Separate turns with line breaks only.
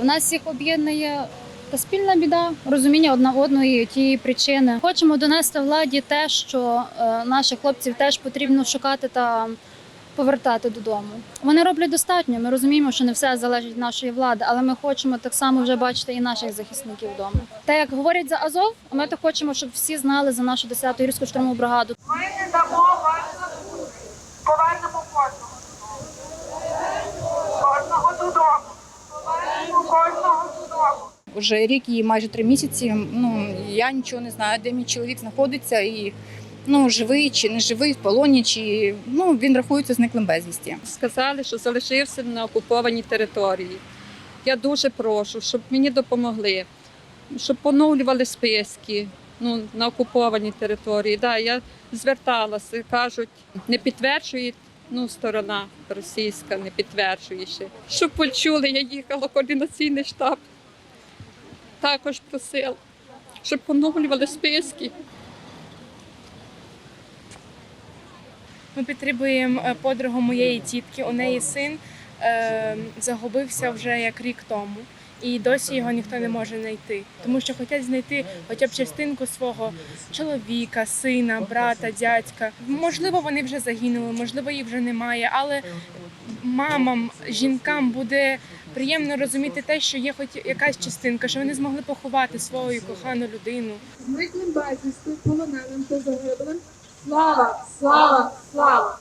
В нас всіх об'єднує та спільна біда, розуміння одна одної тієї причини. Хочемо донести владі те, що е, наших хлопців теж потрібно шукати та повертати додому. Вони роблять достатньо. Ми розуміємо, що не все залежить від нашої влади, але ми хочемо так само вже бачити і наших захисників вдома. Та як говорять за Азов, ми так хочемо, щоб всі знали за нашу 10-ту гірську штурмову бригаду.
Ми не дамо
Вже рік і майже три місяці. Ну я нічого не знаю, де мій чоловік знаходиться і ну живий чи не живий в полоні, чи ну він рахується зниклим безвісті.
сказали, що залишився на окупованій території. Я дуже прошу, щоб мені допомогли, щоб поновлювали списки ну, на окупованій території. Да, я зверталася, кажуть, не підтверджує ну, сторона російська, не підтверджує ще. Щоб почули, я їхала в координаційний штаб. Також просила, щоб поновлювали списки.
Ми підтримуємо е, подругу моєї тітки. У неї син е, загубився вже як рік тому, і досі його ніхто не може знайти. Тому що хочуть знайти хоча б частинку свого чоловіка, сина, брата, дядька. Можливо, вони вже загинули, можливо, їх вже немає, але мамам, жінкам буде приємно розуміти те, що є хоч якась частинка, що вони змогли поховати свою кохану людину.
зниклим безвісти, полоненим та загиблим. Слава, слава, слава!